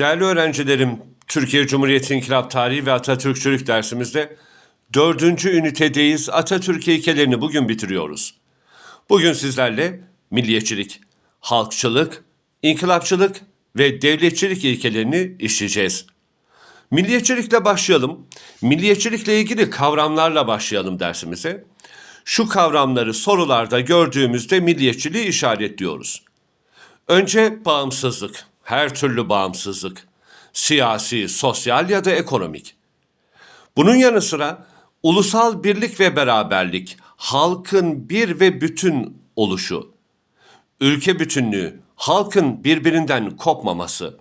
Değerli öğrencilerim, Türkiye Cumhuriyeti İnkılap Tarihi ve Atatürkçülük dersimizde dördüncü ünitedeyiz. Atatürk ilkelerini bugün bitiriyoruz. Bugün sizlerle milliyetçilik, halkçılık, inkılapçılık ve devletçilik ilkelerini işleyeceğiz. Milliyetçilikle başlayalım. Milliyetçilikle ilgili kavramlarla başlayalım dersimize. Şu kavramları sorularda gördüğümüzde milliyetçiliği işaretliyoruz. Önce bağımsızlık, her türlü bağımsızlık, siyasi, sosyal ya da ekonomik. Bunun yanı sıra ulusal birlik ve beraberlik, halkın bir ve bütün oluşu, ülke bütünlüğü, halkın birbirinden kopmaması,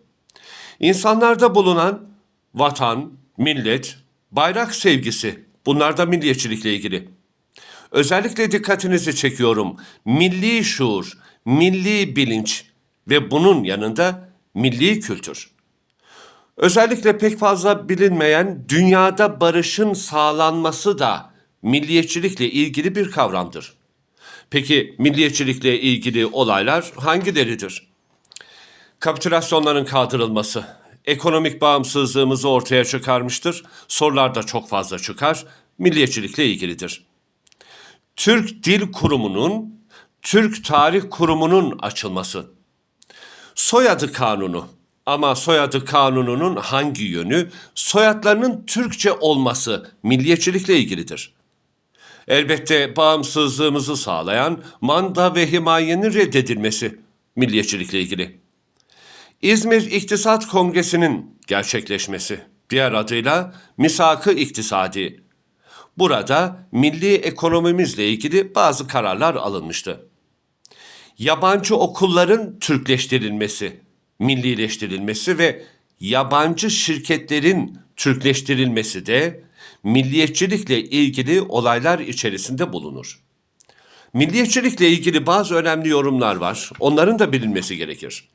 insanlarda bulunan vatan, millet, bayrak sevgisi, bunlar da milliyetçilikle ilgili. Özellikle dikkatinizi çekiyorum. Milli şuur, milli bilinç ve bunun yanında milli kültür. Özellikle pek fazla bilinmeyen dünyada barışın sağlanması da milliyetçilikle ilgili bir kavramdır. Peki milliyetçilikle ilgili olaylar hangileridir? Kapitülasyonların kaldırılması, ekonomik bağımsızlığımızı ortaya çıkarmıştır. Sorular da çok fazla çıkar. Milliyetçilikle ilgilidir. Türk Dil Kurumu'nun, Türk Tarih Kurumu'nun açılması. Soyadı kanunu ama soyadı kanununun hangi yönü, soyadlarının Türkçe olması milliyetçilikle ilgilidir. Elbette bağımsızlığımızı sağlayan manda ve himayenin reddedilmesi milliyetçilikle ilgili. İzmir İktisat Kongresi'nin gerçekleşmesi, diğer adıyla Misak-ı İktisadi. Burada milli ekonomimizle ilgili bazı kararlar alınmıştı. Yabancı okulların Türkleştirilmesi, millileştirilmesi ve yabancı şirketlerin Türkleştirilmesi de milliyetçilikle ilgili olaylar içerisinde bulunur. Milliyetçilikle ilgili bazı önemli yorumlar var. Onların da bilinmesi gerekir.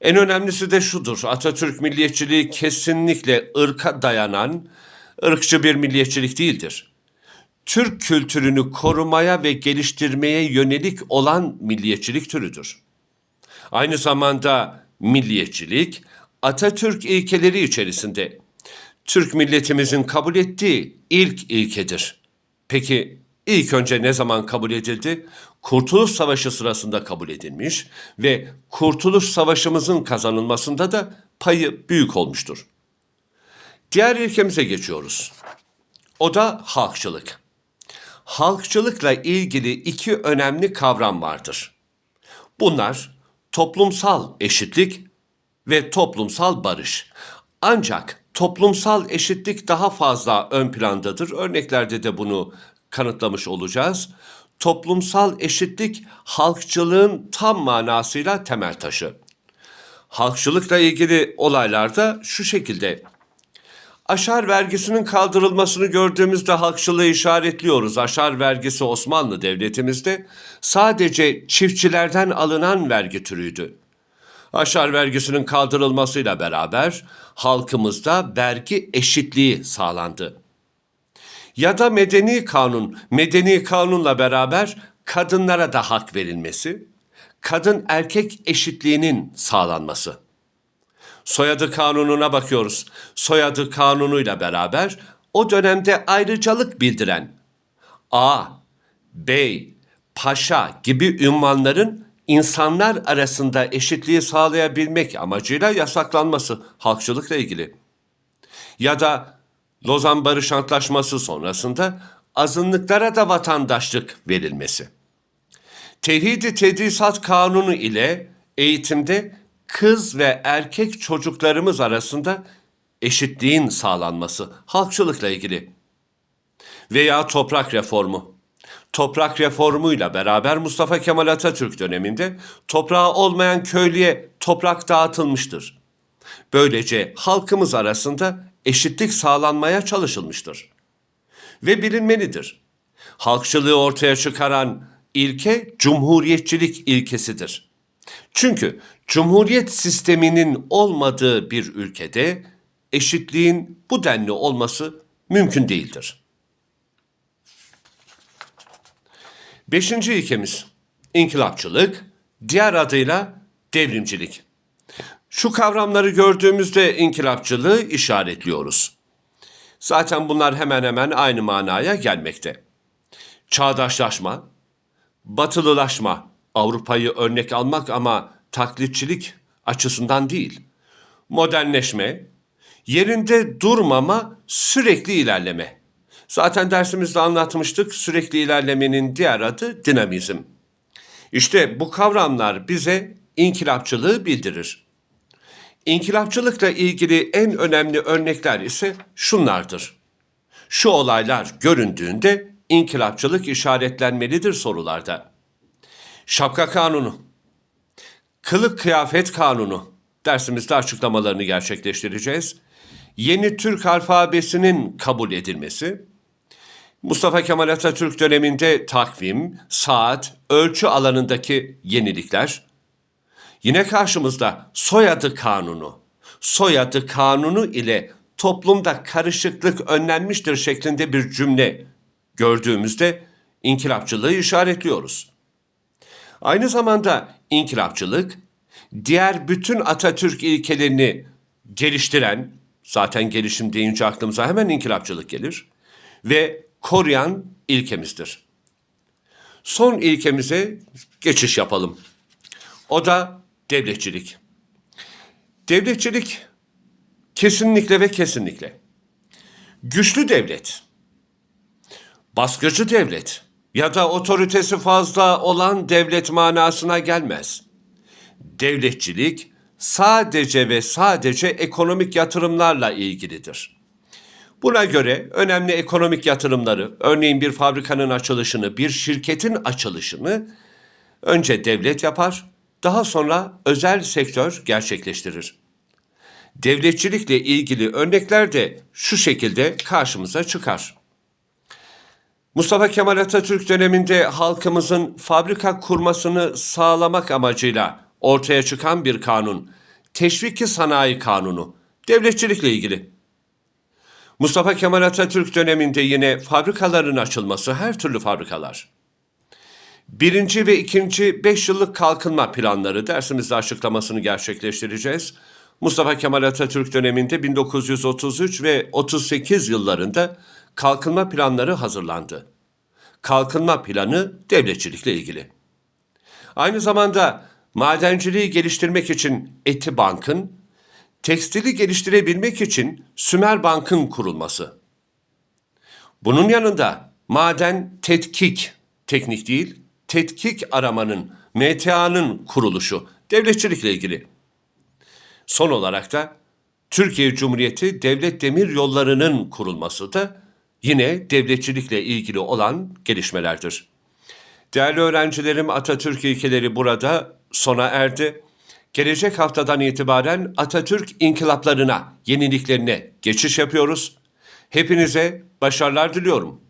En önemlisi de şudur. Atatürk milliyetçiliği kesinlikle ırka dayanan, ırkçı bir milliyetçilik değildir. Türk kültürünü korumaya ve geliştirmeye yönelik olan milliyetçilik türüdür. Aynı zamanda milliyetçilik Atatürk ilkeleri içerisinde Türk milletimizin kabul ettiği ilk ilkedir. Peki ilk önce ne zaman kabul edildi? Kurtuluş Savaşı sırasında kabul edilmiş ve Kurtuluş Savaşımızın kazanılmasında da payı büyük olmuştur. Diğer ilkemize geçiyoruz. O da halkçılık. Halkçılıkla ilgili iki önemli kavram vardır. Bunlar toplumsal eşitlik ve toplumsal barış. Ancak toplumsal eşitlik daha fazla ön plandadır. Örneklerde de bunu kanıtlamış olacağız. Toplumsal eşitlik halkçılığın tam manasıyla temel taşı. Halkçılıkla ilgili olaylarda şu şekilde Aşar vergisinin kaldırılmasını gördüğümüzde halkçılığı işaretliyoruz. Aşar vergisi Osmanlı Devletimizde sadece çiftçilerden alınan vergi türüydü. Aşar vergisinin kaldırılmasıyla beraber halkımızda vergi eşitliği sağlandı. Ya da medeni kanun, medeni kanunla beraber kadınlara da hak verilmesi, kadın erkek eşitliğinin sağlanması. Soyadı kanununa bakıyoruz. Soyadı kanunuyla beraber o dönemde ayrıcalık bildiren A, Bey, Paşa gibi ünvanların insanlar arasında eşitliği sağlayabilmek amacıyla yasaklanması halkçılıkla ilgili. Ya da Lozan Barış Antlaşması sonrasında azınlıklara da vatandaşlık verilmesi. Tevhid-i Tedrisat Kanunu ile eğitimde kız ve erkek çocuklarımız arasında eşitliğin sağlanması halkçılıkla ilgili. Veya toprak reformu. Toprak reformuyla beraber Mustafa Kemal Atatürk döneminde toprağı olmayan köylüye toprak dağıtılmıştır. Böylece halkımız arasında eşitlik sağlanmaya çalışılmıştır. Ve bilinmelidir. Halkçılığı ortaya çıkaran ilke cumhuriyetçilik ilkesidir. Çünkü cumhuriyet sisteminin olmadığı bir ülkede eşitliğin bu denli olması mümkün değildir. Beşinci ilkemiz inkılapçılık, diğer adıyla devrimcilik. Şu kavramları gördüğümüzde inkılapçılığı işaretliyoruz. Zaten bunlar hemen hemen aynı manaya gelmekte. Çağdaşlaşma, batılılaşma, Avrupa'yı örnek almak ama taklitçilik açısından değil. Modernleşme, yerinde durmama, sürekli ilerleme. Zaten dersimizde anlatmıştık sürekli ilerlemenin diğer adı dinamizm. İşte bu kavramlar bize inkılapçılığı bildirir. İnkılapçılıkla ilgili en önemli örnekler ise şunlardır. Şu olaylar göründüğünde inkılapçılık işaretlenmelidir sorularda. Şapka kanunu, kılık kıyafet kanunu dersimizde açıklamalarını gerçekleştireceğiz. Yeni Türk alfabesinin kabul edilmesi, Mustafa Kemal Atatürk döneminde takvim, saat, ölçü alanındaki yenilikler, Yine karşımızda soyadı kanunu. Soyadı kanunu ile toplumda karışıklık önlenmiştir şeklinde bir cümle gördüğümüzde inkılapçılığı işaretliyoruz. Aynı zamanda inkılapçılık diğer bütün Atatürk ilkelerini geliştiren, zaten gelişim deyince aklımıza hemen inkılapçılık gelir ve koruyan ilkemizdir. Son ilkemize geçiş yapalım. O da devletçilik. Devletçilik kesinlikle ve kesinlikle güçlü devlet, baskıcı devlet ya da otoritesi fazla olan devlet manasına gelmez. Devletçilik sadece ve sadece ekonomik yatırımlarla ilgilidir. Buna göre önemli ekonomik yatırımları, örneğin bir fabrikanın açılışını, bir şirketin açılışını önce devlet yapar, daha sonra özel sektör gerçekleştirir. Devletçilikle ilgili örnekler de şu şekilde karşımıza çıkar. Mustafa Kemal Atatürk döneminde halkımızın fabrika kurmasını sağlamak amacıyla ortaya çıkan bir kanun, Teşviki Sanayi Kanunu, devletçilikle ilgili. Mustafa Kemal Atatürk döneminde yine fabrikaların açılması, her türlü fabrikalar. Birinci ve ikinci beş yıllık kalkınma planları dersimizde açıklamasını gerçekleştireceğiz. Mustafa Kemal Atatürk döneminde 1933 ve 38 yıllarında kalkınma planları hazırlandı. Kalkınma planı devletçilikle ilgili. Aynı zamanda madenciliği geliştirmek için Eti Bank'ın, tekstili geliştirebilmek için Sümer Bank'ın kurulması. Bunun yanında maden tetkik, teknik değil, tetkik aramanın, MTA'nın kuruluşu, devletçilikle ilgili. Son olarak da Türkiye Cumhuriyeti Devlet Demir Yolları'nın kurulması da yine devletçilikle ilgili olan gelişmelerdir. Değerli öğrencilerim Atatürk ilkeleri burada sona erdi. Gelecek haftadan itibaren Atatürk inkılaplarına, yeniliklerine geçiş yapıyoruz. Hepinize başarılar diliyorum.